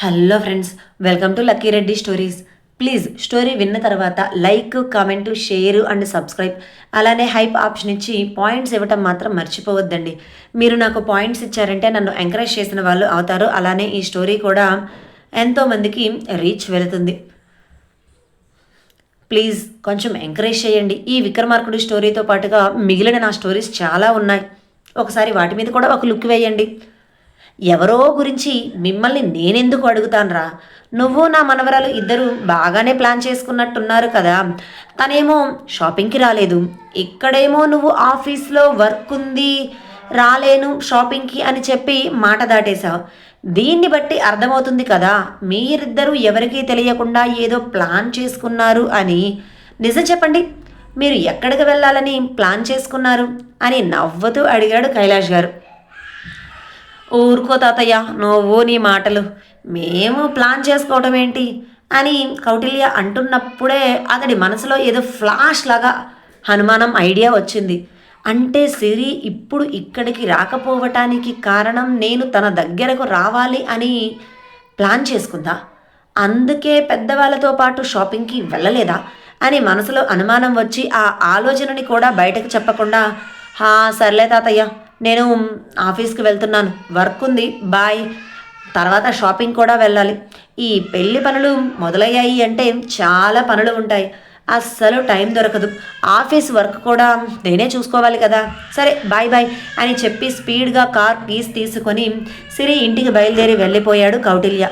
Hello friends welcome to Lucky Reddy stories. Please story విన్న తర్వాత like comment share and subscribe. అలానే hype option ఇచ్చి points ఇవ్వటం మాత్రం మర్చిపోవద్దండి. మీరు నాకు పాయింట్స్ ఇచ్చారంటే నన్ను ఎంకరేజ్ చేసిన వాళ్ళు అవుతారు. అలానే ఈ స్టోరీ కూడా ఎంతోమందికి రీచ్ వెళుతుంది. ప్లీజ్ కొంచెం ఎంకరేజ్ చేయండి. ఈ విక్రమార్కుడి స్టోరీతో పాటుగా మిగిలిన నా స్టోరీస్ చాలా ఉన్నాయి. ఒకసారి వాటి మీద కూడా ఒక లుక్ వేయండి. ఎవరో గురించి మిమ్మల్ని నేనెందుకు అడుగుతానురా? నువ్వు నా మనవరాలు ఇద్దరు బాగానే ప్లాన్ చేసుకున్నట్టున్నారు కదా. తనేమో షాపింగ్కి రాలేదు. ఇక్కడేమో నువ్వు ఆఫీస్లో వర్క్ ఉంది రాలేను షాపింగ్కి అని చెప్పి మాట దాటేశావు. దీన్ని బట్టి అర్థమవుతుంది కదా మీరిద్దరూ ఎవరికీ తెలియకుండా ఏదో ప్లాన్ చేసుకున్నారు అని. నిజం చెప్పండి మీరు ఎక్కడికి వెళ్ళాలని ప్లాన్ చేసుకున్నారు అని నవ్వుతూ అడిగాడు కైలాష్ గారు. ఊరుకో తాతయ్య నువ్వు నీ మాటలు. మేము ప్లాన్ చేసుకోవటం ఏంటి? అని కౌటిల్య అంటున్నప్పుడే అతడి మనసులో ఏదో ఫ్లాష్ లాగా హనుమానం ఐడియా వచ్చింది. అంటే సిరి ఇప్పుడు ఇక్కడికి రాకపోవటానికి కారణం నేను తన దగ్గరకు రావాలి అని ప్లాన్ చేసుకుందా? అందుకే పెద్దవాళ్ళతో పాటు షాపింగ్కి వెళ్ళలేదా? అని మనసులో అనుమానం వచ్చి ఆ ఆలోచనని కూడా బయటకు చెప్పకుండా హా సర్లే తాతయ్య నేను ఆఫీస్కి వెళ్తున్నాను. వర్క్ ఉంది. బాయ్. తర్వాత షాపింగ్ కూడా వెళ్ళాలి. ఈ పెళ్ళి పనులు మొదలయ్యాయి అంటే చాలా పనులు ఉంటాయి. అస్సలు టైం దొరకదు. ఆఫీస్ వర్క్ కూడా నేనే చూసుకోవాలి కదా. సరే బాయ్ బాయ్ అని చెప్పి స్పీడ్గా కార్ కీస్ తీసుకొని సిరి ఇంటికి బయలుదేరి వెళ్ళిపోయాడు కౌటిల్య.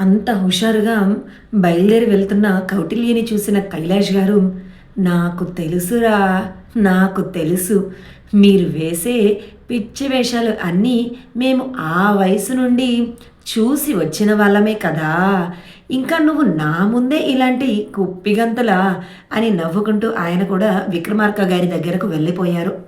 అంత హుషారుగా బయలుదేరి వెళ్తున్న కౌటిల్యని చూసిన కైలాష్ గారు నాకు తెలుసురా నాకు తెలుసు. మీరు వేసే పిచ్చి వేషాలు అన్నీ మేము ఆ వయసు నుండి చూసి వచ్చిన వాళ్ళమే కదా. ఇంకా నువ్వు నా ముందే ఇలాంటి కుప్పిగంతలా అని నవ్వుకుంటూ ఆయన కూడా విక్రమార్క గారి దగ్గరకు వెళ్ళిపోయారు.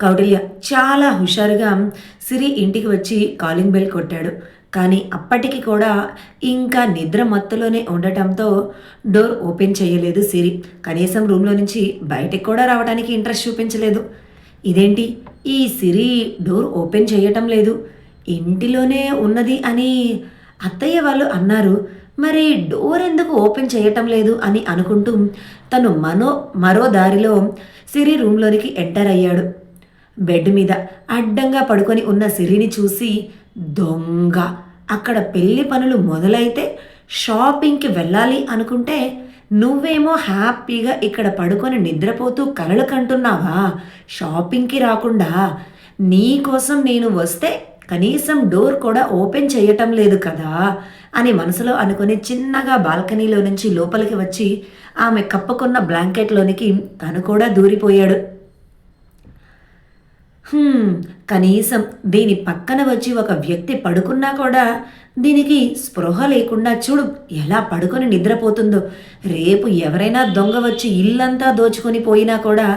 కౌటిల్య చాలా హుషారుగా సిరి ఇంటికి వచ్చి కాలింగ్ బెల్ కొట్టాడు. కానీ అప్పటికి కూడా ఇంకా నిద్ర మత్తులోనే ఉండటంతో డోర్ ఓపెన్ చేయలేదు సిరి. కనీసం రూమ్లో నుంచి బయటకు కూడా రావడానికి ఇంట్రెస్ట్ చూపించలేదు. ఇదేంటి? ఈ సిరి డోర్ ఓపెన్ చేయటం లేదు. ఇంటిలోనే ఉన్నది అని అత్తయ్య వాళ్ళు అన్నారు. మరి డోర్ ఎందుకు ఓపెన్ చేయటం లేదు అని అనుకుంటూ తను మనో మరో దారిలో సిరి రూమ్లోనికి ఎంటర్ అయ్యాడు. బెడ్ మీద అడ్డంగా పడుకొని ఉన్న సిరిని చూసి దొంగ. అక్కడ పెళ్ళి పనులు మొదలైతే షాపింగ్కి వెళ్ళాలి అనుకుంటే నువ్వేమో హ్యాపీగా ఇక్కడ పడుకొని నిద్రపోతూ కలలు కంటున్నావా? షాపింగ్కి రాకుండా. నీకోసం నేను వస్తే కనీసం డోర్ కూడా ఓపెన్ చేయటం లేదు కదా? అని మనసులో అనుకుని చిన్నగా బాల్కనీలో నుంచి లోపలికి వచ్చి ఆమె కప్పుకున్న బ్లాంకెట్లోనికి తను కూడా దూరిపోయాడు. కనీసం దీని పక్కన వచ్చి ఒక వ్యక్తి పడుకున్నా కూడా దీనికి స్పృహ లేకుండా చూడు ఎలా పడుకొని నిద్రపోతుందో. రేపు ఎవరైనా దొంగ వచ్చి ఇల్లంతా దోచుకొని పోయినా కూడా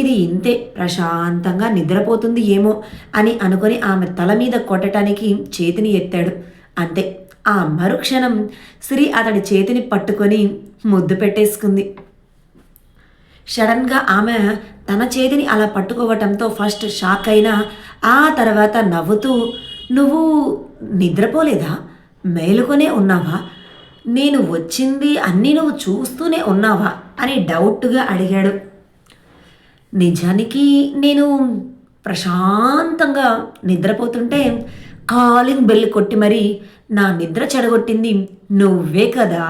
ఇది ఇంతే ప్రశాంతంగా నిద్రపోతుంది ఏమో అని అనుకొని ఆమె తల మీద కొట్టడానికి చేతిని ఎత్తాడు. అంతే. ఆ మరుక్షణం శ్రీ అతడి చేతిని పట్టుకొని ముద్దు పెట్టేసుకుంది. సడన్గా ఆమె తన చేతిని అలా పట్టుకోవటంతో ఫస్ట్ షాక్ అయినా ఆ తర్వాత నవ్వుతూ నువ్వు నిద్రపోలేదా? మేలుకొనే ఉన్నావా? నేను వచ్చింది అన్నీ నువ్వు చూస్తూనే ఉన్నావా? అని డౌట్గా అడిగాడు. నిజానికి నేను ప్రశాంతంగా నిద్రపోతుంటే కాలింగ్ బెల్ కొట్టి మరి నా నిద్ర చెడగొట్టింది నువ్వే కదా.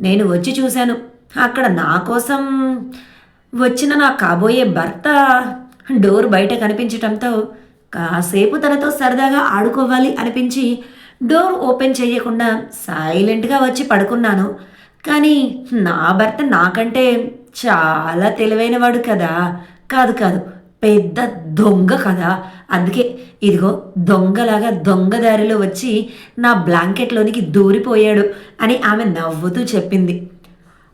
నేను వచ్చి చూశాను. అక్కడ నా కోసం వచ్చిన నా కాబోయే భర్త డోర్ బయట కనిపించటంతో కాసేపు తనతో సరదాగా ఆడుకోవాలి అనిపించి డోర్ ఓపెన్ చేయకుండా సైలెంట్గా వచ్చి పడుకున్నాను. కానీ నా భర్త నాకంటే చాలా తెలివైనవాడు కదా. కాదు కాదు పెద్ద దొంగ కదా. అందుకే ఇదిగో దొంగలాగా దొంగదారిలో వచ్చి నా బ్లాంకెట్లోనికి దూరిపోయాడు అని ఆమె నవ్వుతూ చెప్పింది.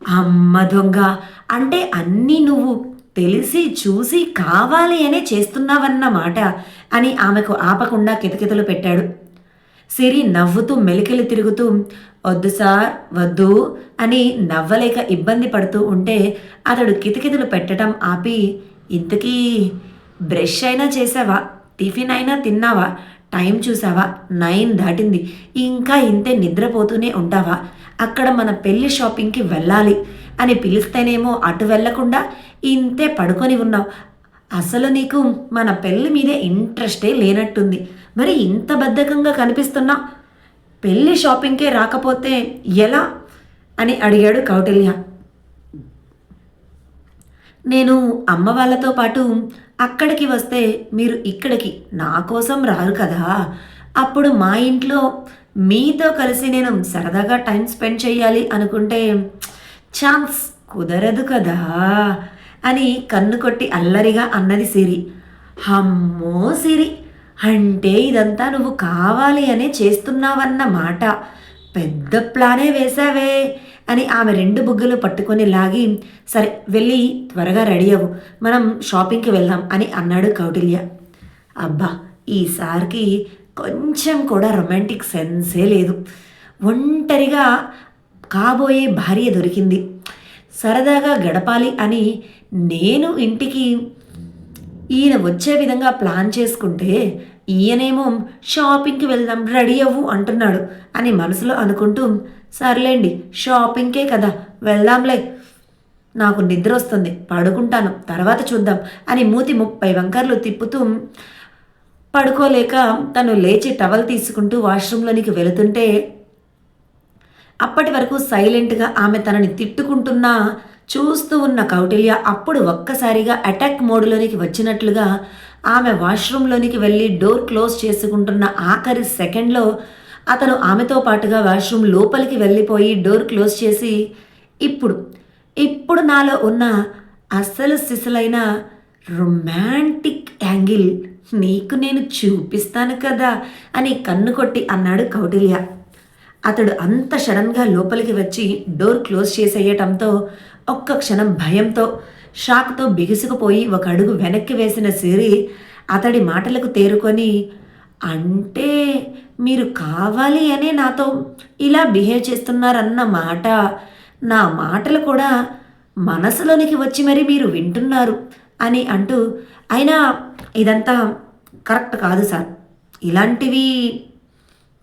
అమ్మ దొంగ అంటే అన్నీ నువ్వు. తెలిసి చూసి కావాలి అనే చేస్తున్నావన్నమాట అని ఆమెకు ఆపకుండా కితకితలు పెట్టాడు. సిరి నవ్వుతూ మెలికలు తిరుగుతూ వద్దు సార్ వద్దు అని నవ్వలేక ఇబ్బంది పడుతూ ఉంటే అతడు కితకితలు పెట్టడం ఆపి ఇంతకీ బ్రష్ అయినా చేసావా? టిఫిన్ అయినా తిన్నావా? టైం చూసావా? నైన్ దాటింది. ఇంకా ఇంతే నిద్రపోతూనే ఉంటావా? అక్కడ మన పెళ్ళి షాపింగ్కి వెళ్ళాలి. అని పిలిస్తేనేమో అటు వెళ్ళకుండా ఇంతే పడుకొని ఉన్నావు. అసలు నీకు మన పెళ్ళి మీదే ఇంట్రెస్టే లేనట్టుంది. మరి ఇంత బద్ధకంగా కనిపిస్తున్నా? పెళ్ళి షాపింగ్కే రాకపోతే ఎలా? అని అడిగాడు కౌటిల్య. నేను అమ్మ వాళ్ళతో పాటు అక్కడికి వస్తే మీరు ఇక్కడికి నా కోసం రారు కదా. అప్పుడు మా ఇంట్లో మీతో కలిసి నేను సరదాగా టైం స్పెండ్ చేయాలి అనుకుంటే ఛాన్స్ కుదరదు కదా అని కన్ను కొట్టి అల్లరిగా అన్నది సిరి. హమ్మో సిరి అంటే ఇదంతా నువ్వు కావాలి అనే చేస్తున్నావన్న మాట. పెద్ద ప్లానే వేశావే అని ఆమె రెండు బుగ్గలు పట్టుకొని లాగి సరే వెళ్ళి త్వరగా రెడీ అవ్వు మనం షాపింగ్కి వెళ్దాం అని అన్నాడు కౌటిల్య. అబ్బా ఈసారికి కొంచెం కూడా రొమాంటిక్ సెన్సే లేదు. ఒంటరిగా కాబోయే భార్య దొరికింది. సరదాగా గడపాలి అని నేను ఇంటికి ఈయన వచ్చే విధంగా ప్లాన్ చేసుకుంటే ఈయనేమో షాపింగ్కి వెళ్దాం రెడీ అవ్వు అంటున్నాడు అని మనసులో అనుకుంటూ సర్లేండి షాపింగ్కే కదా వెళ్దాంలే. నాకు నిద్ర వస్తుంది పడుకుంటాను తర్వాత చూద్దాం అని మూతి ముప్పై వంకర్లు తిప్పుతూ పడుకోలేక తను లేచి టవల్ తీసుకుంటూ వాష్రూమ్లోనికి వెళుతుంటే అప్పటి వరకు సైలెంట్గా ఆమె తనని తిట్టుకుంటున్నా చూస్తూ ఉన్న కౌటిల్య అప్పుడు ఒక్కసారిగా అటాక్ మోడ్లోనికి వచ్చినట్లుగా ఆమె వాష్రూమ్లోనికి వెళ్ళి డోర్ క్లోజ్ చేసుకుంటున్న ఆఖరి సెకండ్లో అతను ఆమెతో పాటుగా వాష్రూమ్ లోపలికి వెళ్ళిపోయి డోర్ క్లోజ్ చేసి ఇప్పుడు ఇప్పుడు నాలో ఉన్న అస్సలు సిసలైన రొమాంటిక్ యాంగిల్ నీకు నేను చూపిస్తాను కదా అని కన్ను కొట్టి అన్నాడు కౌటిల్య. అతడు అంత సడన్గా లోపలికి వచ్చి డోర్ క్లోజ్ చేసేయటంతో ఒక్క క్షణం భయంతో షాక్తో బిగుసుకుపోయి ఒక అడుగు వెనక్కి వేసిన సిరి అతడి మాటలకు తేరుకొని అంటే మీరు కావాలి అనే నాతో ఇలా బిహేవ్ చేస్తున్నారన్న మాట నా మాటలు కూడా మనసులోనికి వచ్చి మరి మీరు వింటున్నారు అని అంటూ అయినా ఇదంతా కరెక్ట్ కాదు సార్. ఇలాంటివి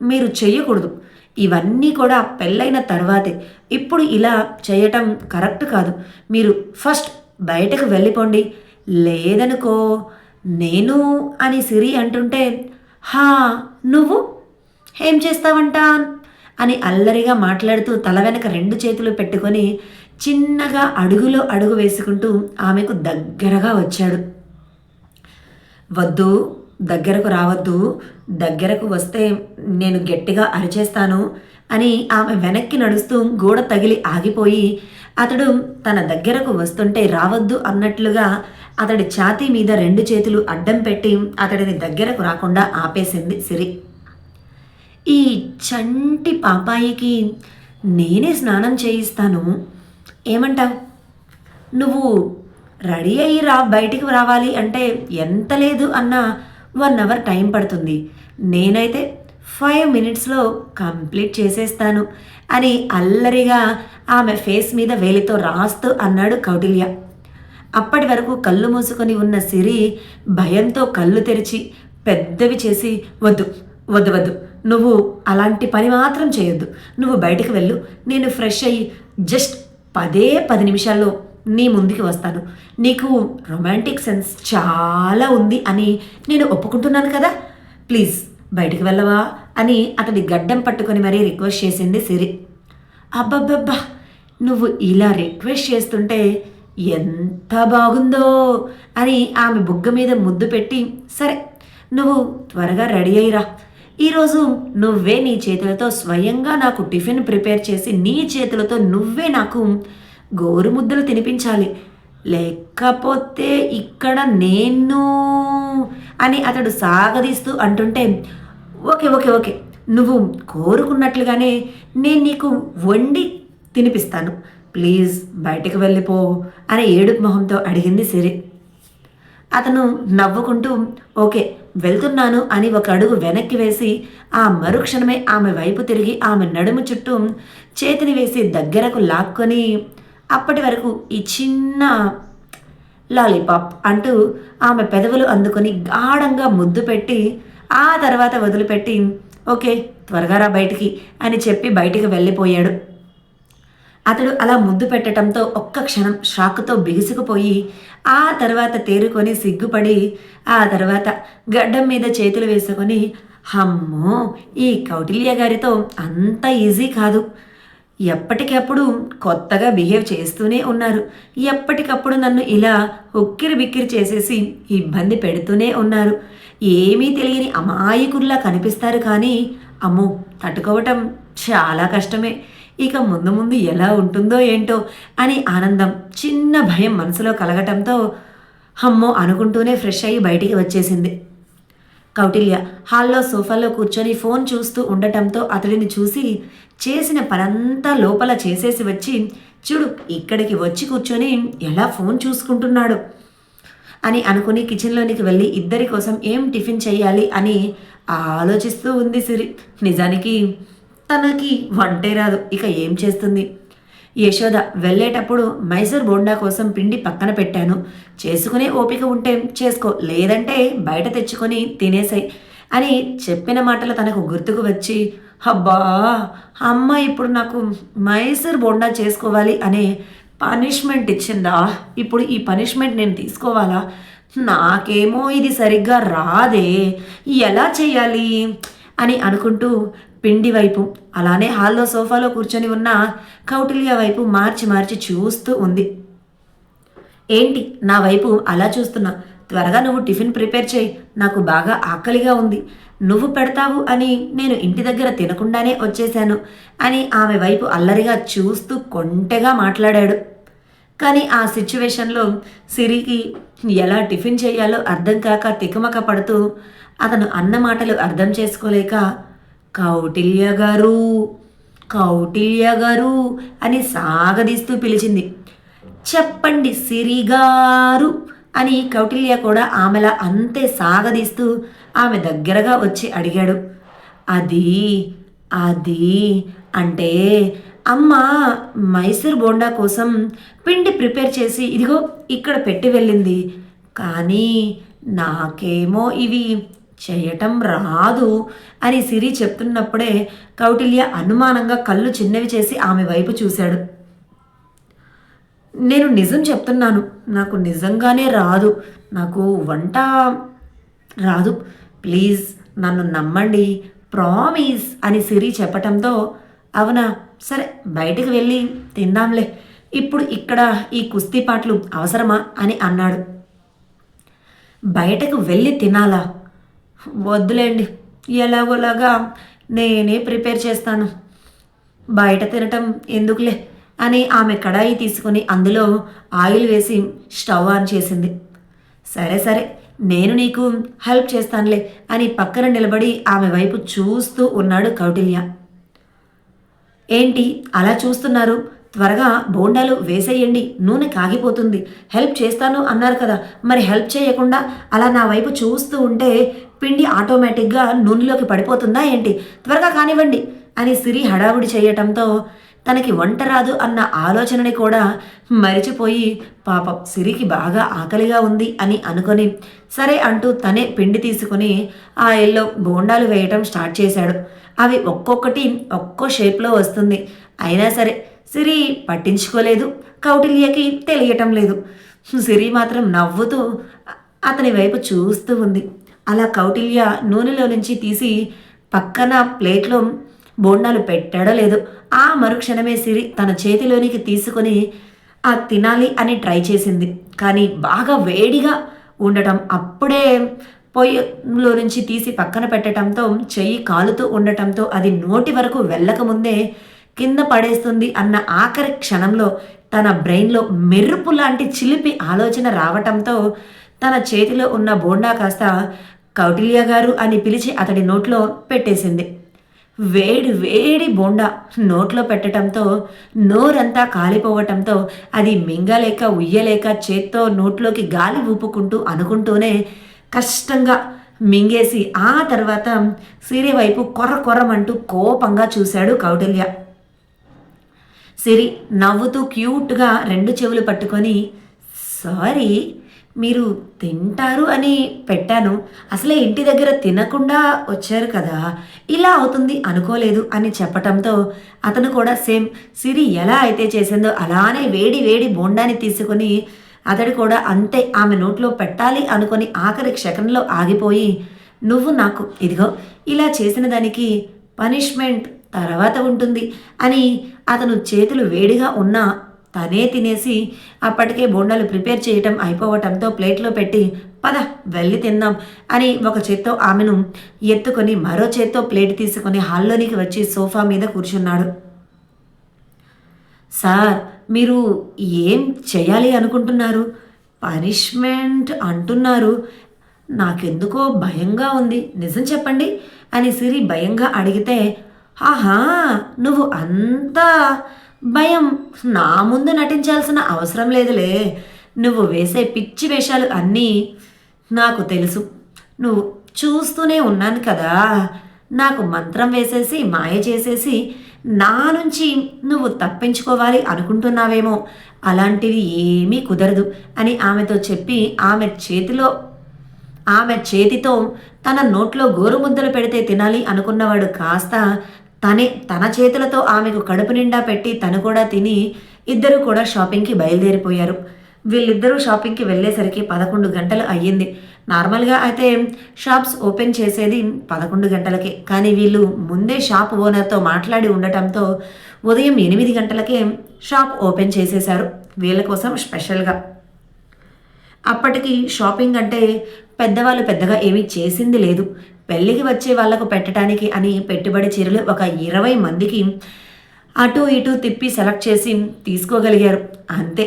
మీరు చెయ్యకూడదు. ఇవన్నీ కూడా పెళ్ళైన తర్వాతే. ఇప్పుడు ఇలా చేయటం కరెక్ట్ కాదు. మీరు ఫస్ట్ బయటకు వెళ్ళిపోండి. లేదనుకో నేను అని సిరి అంటుంటే హా నువ్వు? ఏం చేస్తావంట? అని అల్లరిగా మాట్లాడుతూ తల వెనక రెండు చేతులు పెట్టుకొని చిన్నగా అడుగులో అడుగు వేసుకుంటూ ఆమెకు దగ్గరగా వచ్చాడు. వద్దు దగ్గరకు రావద్దు దగ్గరకు వస్తే నేను గట్టిగా అరిచేస్తాను అని ఆమె వెనక్కి నడుస్తూ గోడ తగిలి ఆగిపోయి అతడు తన దగ్గరకు వస్తుంటే రావద్దు అన్నట్లుగా అతడి ఛాతీ మీద రెండు చేతులు అడ్డం పెట్టి అతడిని దగ్గరకు రాకుండా ఆపేసింది సిరి. ఈ చంటి పాపాయికి నేనే స్నానం చేయిస్తాను. ఏమంటావు? నువ్వు రెడీ అయ్యి రా బయటికి రావాలి అంటే ఎంత లేదు అన్న వన్ అవర్ టైం పడుతుంది. నేనైతే ఫైవ్ మినిట్స్లో కంప్లీట్ చేసేస్తాను అని అల్లరిగా ఆమె ఫేస్ మీద వేలితో రాస్తూ అన్నాడు కౌటిల్య. అప్పటి వరకు కళ్ళు మూసుకొని ఉన్న సిరి భయంతో కళ్ళు తెరిచి పెద్దవి చేసి వద్దు వద్దు వద్దు నువ్వు అలాంటి పని మాత్రం చేయొద్దు. నువ్వు బయటకు వెళ్ళు. నేను ఫ్రెష్ అయ్యి జస్ట్ పదే పది నిమిషాల్లో నీ ముందుకి వస్తాను. నీకు రొమాంటిక్ సెన్స్ చాలా ఉంది అని నేను ఒప్పుకుంటున్నాను కదా. ప్లీజ్ బయటికి వెళ్ళవా అని అతడి గడ్డం పట్టుకొని మరీ రిక్వెస్ట్ చేసింది సిరి. అబ్బబ్బబ్బా నువ్వు ఇలా రిక్వెస్ట్ చేస్తుంటే ఎంత బాగుందో అని ఆమె బుగ్గ మీద ముద్దు పెట్టి సరే నువ్వు త్వరగా రెడీ అయ్యిరా. ఈరోజు నువ్వే నీ చేతులతో స్వయంగా నాకు టిఫిన్ ప్రిపేర్ చేసి నీ చేతులతో నువ్వే నాకు గోరు ముద్దలు తినిపించాలి. లేకపోతే ఇక్కడ నేను అని అతడు సాగదీస్తూ అంటుంటే ఓకే ఓకే ఓకే. నువ్వు కోరుకున్నట్లుగానే నేను నీకు వండి తినిపిస్తాను. ప్లీజ్ బయటకు వెళ్ళిపో అనే ఏడుపు మొహంతో అడిగింది సిరి. అతను నవ్వుకుంటూ ఓకే వెళ్తున్నాను అని ఒక అడుగు వెనక్కి వేసి ఆ మరుక్షణమే ఆమె వైపు తిరిగి ఆమె నడుము చుట్టూ చేతిని వేసి దగ్గరకు లాక్కొని అప్పటి వరకు ఈ చిన్న లాలీపాప్ అంటూ ఆమె పెదవులు అందుకొని గాఢంగా ముద్దు పెట్టి ఆ తర్వాత వదిలిపెట్టి ఓకే త్వరగా రా బయటికి అని చెప్పి బయటికి వెళ్ళిపోయాడు. అతడు అలా ముద్దు పెట్టడంతో ఒక్క క్షణం షాక్తో బిగుసుకుపోయి ఆ తర్వాత తేరుకొని సిగ్గుపడి ఆ తర్వాత గడ్డం మీద చేతులు వేసుకొని అమ్మో ఈ కౌటిల్య గారితో అంత ఈజీ కాదు. ఎప్పటికప్పుడు కొత్తగా బిహేవ్ చేస్తూనే ఉన్నారు. ఎప్పటికప్పుడు నన్ను ఇలా ఉక్కిరి బిక్కిరి చేసేసి ఇబ్బంది పెడుతూనే ఉన్నారు. ఏమీ తెలియని అమాయకుల్లా కనిపిస్తారు కానీ అమ్మో తట్టుకోవటం చాలా కష్టమే. ఇక ముందు ముందు ఎలా ఉంటుందో ఏంటో అని ఆనందం చిన్న భయం మనసులో కలగటంతో అమ్మో అనుకుంటూనే ఫ్రెష్ అయ్యి బయటికి వచ్చేసింది. కౌటిల్య హాల్లో సోఫాలో కూర్చొని ఫోన్ చూస్తూ ఉండటంతో అతడిని చూసి చేసిన పనంతా లోపల చేసేసి వచ్చి చూడు ఇక్కడికి వచ్చి కూర్చొని ఎలా ఫోన్ చూసుకుంటున్నాడు? అని అనుకుని కిచెన్లోనికి వెళ్ళి ఇద్దరి కోసం ఏం టిఫిన్ చేయాలి అని ఆలోచిస్తూ ఉంది సిరి. నిజానికి తనకి వంటే రాదు. ఇక ఏం చేస్తుంది? యశోద వెళ్ళేటప్పుడు మైసూర్ బోండా కోసం పిండి పక్కన పెట్టాను. చేసుకునే ఓపిక ఉంటే చేసుకో లేదంటే బయట తెచ్చుకొని తినేసాయి అని చెప్పిన మాటలు తనకు గుర్తుకు వచ్చి అబ్బా అమ్మ ఇప్పుడు నాకు మైసూర్ బోండా చేసుకోవాలి అనే పనిష్మెంట్ ఇచ్చిందా? ఇప్పుడు ఈ పనిష్మెంట్ నేను తీసుకోవాలా? నాకేమో ఇది సరిగ్గా రాదే. ఎలా చేయాలి? అని అనుకుంటూ పిండి వైపు అలానే హాల్లో సోఫాలో కూర్చొని ఉన్న కౌటిల్య వైపు మార్చి మార్చి చూస్తూ ఉంది. ఏంటి నా వైపు అలా చూస్తున్నా? త్వరగా నువ్వు టిఫిన్ ప్రిపేర్ చేయి. నాకు బాగా ఆకలిగా ఉంది. నువ్వు పెడతావు అని నేను ఇంటి దగ్గర తినకుండానే వచ్చేశాను అని ఆమె వైపు అల్లరిగా చూస్తూ కొంటెగా మాట్లాడాడు. కానీ ఆ సిచ్యువేషన్లో సిరికి ఎలా టిఫిన్ చేయాలో అర్థం కాక తికమక పడుతూ అతను అన్న మాటలు అర్థం చేసుకోలేక కౌటిల్య గారు కౌటిల్య గారు అని సాగదీస్తూ పిలిచింది. చెప్పండి సిరిగారు అని కౌటిల్య కూడా ఆమెలా అంతే సాగదీస్తూ ఆమె దగ్గరగా వచ్చి అడిగాడు. అది అది అంటే అమ్మ మైసూర్ బోండా కోసం పిండి ప్రిపేర్ చేసి ఇదిగో ఇక్కడ పెట్టి వెళ్ళింది. కానీ నాకేమో ఇవి చేయటం రాదు అని సిరి చెప్తున్నప్పుడే కౌటిల్య అనుమానంగా కళ్ళు చిన్నవి చేసి ఆమె వైపు చూశాడు. నేను నిజం చెప్తున్నాను. నాకు నిజంగానే రాదు. నాకు వంట రాదు. ప్లీజ్ నన్ను నమ్మండి. ప్రామిస్ అని సిరి చెప్పటంతో అవునా? సరే బయటికి వెళ్ళి తిందాంలే. ఇప్పుడు ఇక్కడ ఈ కుస్తీ పాటలు అవసరమా? అని అన్నాడు. బయటకు వెళ్ళి తినాలా? వద్దులేండి. ఎలాగోలాగా నేనే ప్రిపేర్ చేస్తాను. బయట తినటం ఎందుకులే అని ఆమె కడాయి తీసుకుని అందులో ఆయిల్ వేసి స్టవ్ ఆన్ చేసింది. సరే సరే నేను నీకు హెల్ప్ చేస్తానులే అని పక్కన నిలబడి ఆమె వైపు చూస్తూ ఉన్నాడు కౌటిల్య. ఏంటి అలా చూస్తున్నారు? త్వరగా బోండాలు వేసేయండి. నూనె కాగిపోతుంది. హెల్ప్ చేస్తాను అన్నారు కదా. మరి హెల్ప్ చేయకుండా అలా నా వైపు చూస్తూ ఉంటే పిండి ఆటోమేటిక్గా నూనెలోకి పడిపోతుందా ఏంటి? త్వరగా కానివ్వండి అని సిరి హడావుడి చేయటంతో తనకి వంట రాదు అన్న ఆలోచనని కూడా మరిచిపోయి పాపం సిరికి బాగా ఆకలిగా ఉంది అని అనుకొని సరే అంటూ తనే పిండి తీసుకుని ఆ ఎల్లో బోండాలు వేయటం స్టార్ట్ చేశాడు. అవి ఒక్కొక్కటి ఒక్కో షేప్లో వస్తుంది. అయినా సరే సిరి పట్టించుకోలేదు. కౌటిల్యకి తెలియటం లేదు. సిరి మాత్రం నవ్వుతూ అతని వైపు చూస్తూ ఉంది. అలా కౌటిల్య నూనెలో నుంచి తీసి పక్కన ప్లేట్లో బోండాలు పెట్టాడో లేదు ఆ మరుక్షణమే సిరి తన చేతిలోనికి తీసుకొని ఆ తినాలి అని ట్రై చేసింది. కానీ బాగా వేడిగా ఉండటం అప్పుడే పొయ్యిలో నుంచి తీసి పక్కన పెట్టడంతో చెయ్యి కాలుతూ ఉండటంతో అది నోటి వరకు వెళ్ళకముందే కింద పడేస్తుంది అన్న ఆఖరి క్షణంలో తన బ్రెయిన్లో మెరుపు లాంటి చిలిపి ఆలోచన రావటంతో తన చేతిలో ఉన్న బోండా కాస్త కౌటిల్య గారు అని పిలిచి అతడి నోట్లో పెట్టేసింది. వేడి వేడి బోండా నోట్లో పెట్టడంతో నోరంతా కాలిపోవటంతో అది మింగలేక ఉయ్యలేక చేత్తో నోట్లోకి గాలి ఊపుకుంటూ అనుకుంటూనే కష్టంగా మింగేసి ఆ తర్వాత సిరి వైపు కొర్ర కొర్రమంటూ కోపంగా చూశాడు కౌటిల్య. సిరి నవ్వుతూ క్యూట్గా రెండు చెవులు పట్టుకొని సారీ మీరు తింటారు అని పెట్టాను. అసలే ఇంటి దగ్గర తినకుండా వచ్చారు కదా. ఇలా అవుతుంది అనుకోలేదు అని చెప్పటంతో అతను కూడా సేమ్ సిరి ఎలా అయితే చేసిందో అలానే వేడి వేడి బోండాని తీసుకొని అతడు కూడా అంతే ఆమె నోట్లో పెట్టాలి అనుకొని ఆఖరి క్షకంలో ఆగిపోయి నువ్వు నాకు ఇదిగో ఇలా చేసిన దానికి పనిష్మెంట్ తర్వాత ఉంటుంది అని అతను చేతులు వేడిగా ఉన్న తనే తినేసి అప్పటికే బోండాలు ప్రిపేర్ చేయటం అయిపోవటంతో ప్లేట్లో పెట్టి పద వెళ్ళి తిందాం అని ఒక చేత్తో ఆమెను ఎత్తుకొని మరో చేత్తో ప్లేట్ తీసుకొని హాల్లోనికి వచ్చి సోఫా మీద కూర్చున్నాడు. సార్ మీరు ఏం చేయాలి అనుకుంటున్నారు? పనిష్మెంట్ అంటున్నారు. నాకెందుకో భయంగా ఉంది. నిజం చెప్పండి అని సిరి భయంగా అడిగితే ఆహా నువ్వు అంతా భయం. నా ముందు నటించాల్సిన అవసరం లేదులే. నువ్వు వేసే పిచ్చి వేషాలు అన్నీ నాకు తెలుసు. నువ్వు చూస్తూనే ఉన్నాను కదా. నాకు మంత్రం వేసేసి మాయ చేసేసి నా నుంచి నువ్వు తప్పించుకోవాలి అనుకుంటున్నావేమో. అలాంటివి ఏమీ కుదరదు అని ఆమెతో చెప్పి ఆమె చేతిలో ఆమె చేతితో తన నోట్లో గోరుముద్దలు పెడితే తినాలి అనుకున్నవాడు కాస్త తనే తన చేతులతో ఆమెకు కడుపు నిండా పెట్టి తను కూడా తిని ఇద్దరు కూడా షాపింగ్కి బయలుదేరిపోయారు. వీళ్ళిద్దరూ షాపింగ్కి వెళ్ళేసరికి పదకొండు గంటలు అయ్యింది. నార్మల్గా అయితే షాప్స్ ఓపెన్ చేసేది పదకొండు గంటలకే. కానీ వీళ్ళు ముందే షాప్ ఓనర్తో మాట్లాడి ఉండటంతో ఉదయం ఎనిమిది గంటలకే షాప్ ఓపెన్ చేసేశారు. వీళ్ళ కోసం స్పెషల్గా. అప్పటికి షాపింగ్ అంటే పెద్దవాళ్ళు పెద్దగా ఏమీ చేసింది లేదు. పెళ్ళికి వచ్చే వాళ్ళకు పెట్టడానికి అని పెట్టుబడి చీరలు ఒక ఇరవై మందికి అటు ఇటు తిప్పి సెలెక్ట్ చేసి తీసుకోగలిగారు. అంతే.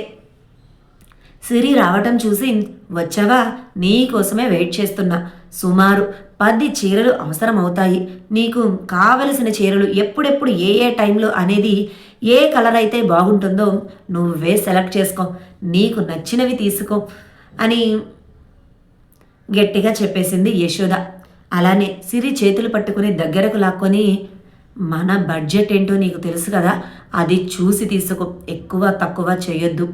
సిరి రావటం చూసి వచ్చావా? నీ కోసమే వెయిట్ చేస్తున్నా. సుమారు పది చీరలు అవసరం అవుతాయి నీకు కావలసిన చీరలు ఎప్పుడెప్పుడు ఏ ఏ టైంలో అనేది ఏ కలర్ అయితే బాగుంటుందో నువ్వే సెలెక్ట్ చేసుకో. నీకు నచ్చినవి తీసుకో అని గట్టిగా చెప్పేసింది యశోద. అలానే సిరి చేతులు పట్టుకుని దగ్గరకు లాక్కొని మన బడ్జెట్ ఏంటో నీకు తెలుసు కదా అది చూసి తీసుకో ఎక్కువ తక్కువ చేయొద్దు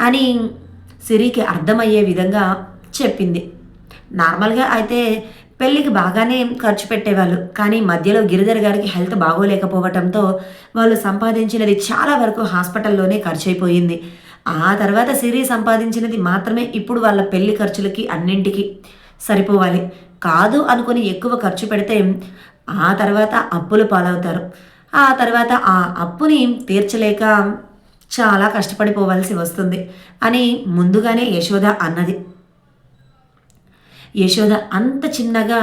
అని సిరికి అర్థమయ్యే విధంగా చెప్పింది. నార్మల్గా అయితే పెళ్ళికి బాగానే ఖర్చు పెట్టేవాళ్ళు కానీ మధ్యలో గిరిధర్ గారికి హెల్త్ బాగోలేకపోవటంతో వాళ్ళు సంపాదించినది చాలా వరకు హాస్పిటల్లోనే ఖర్చు అయిపోయింది ఆ తర్వాత సిరి సంపాదించినది మాత్రమే ఇప్పుడు వాళ్ళ పెళ్ళి ఖర్చులకి అన్నింటికి సరిపోవాలి. కాదు అనుకుని ఎక్కువ ఖర్చు పెడితే ఆ తర్వాత అప్పులు పాలవుతారు. ఆ తర్వాత ఆ అప్పుని తీర్చలేక చాలా కష్టపడిపోవాల్సి వస్తుంది అని ముందుగానే యశోద అన్నది. యశోద అంత చిన్నగా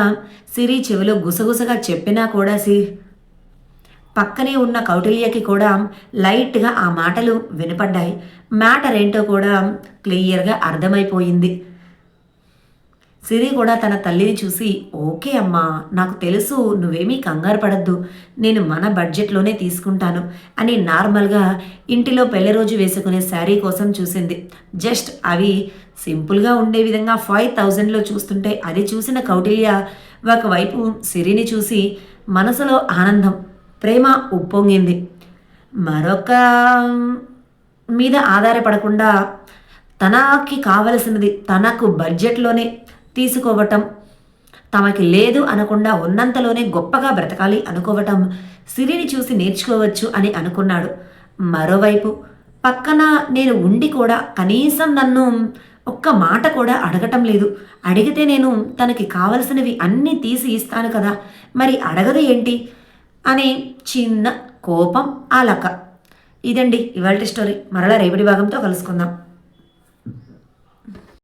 సిరి చెవిలో గుసగుసగా చెప్పినా కూడా సి పక్కనే ఉన్న కౌటిల్యకి కూడా లైట్గా ఆ మాటలు వినపడ్డాయి. మ్యాటర్ ఏంటో కూడా క్లియర్గా అర్థమైపోయింది. సిరి కూడా తన తల్లిని చూసి ఓకే అమ్మా నాకు తెలుసు నువ్వేమీ కంగారు పడద్దు. నేను మన బడ్జెట్లోనే తీసుకుంటాను అని నార్మల్గా ఇంటిలో పెళ్ళి రోజు వేసుకునే శారీ కోసం చూసింది. జస్ట్ అవి సింపుల్గా ఉండే విధంగా ఫైవ్ థౌజండ్లో చూస్తుంటే అది చూసిన కౌటిల్య ఒకవైపు సిరిని చూసి మనసులో ఆనందం ప్రేమ ఉప్పొంగింది. మరొక మీద ఆధారపడకుండా తనకి కావలసినది తనకు బడ్జెట్లోనే తీసుకోవటం. తమకి లేదు అనకుండా ఉన్నంతలోనే గొప్పగా బ్రతకాలి అనుకోవటం. సిరిని చూసి నేర్చుకోవచ్చు అని అనుకున్నాడు. మరోవైపు పక్కన నేను ఉండి కూడా కనీసం నన్ను ఒక్క మాట కూడా అడగటం లేదు. అడిగితే నేను తనకి కావలసినవి అన్నీ తీసి ఇస్తాను కదా మరి అడగదు ఏంటి? అనే చిన్న కోపం ఆ లక్క ఇదండి ఇవాళ స్టోరీ. మరలా రేపటి భాగంతో కలుసుకుందాం.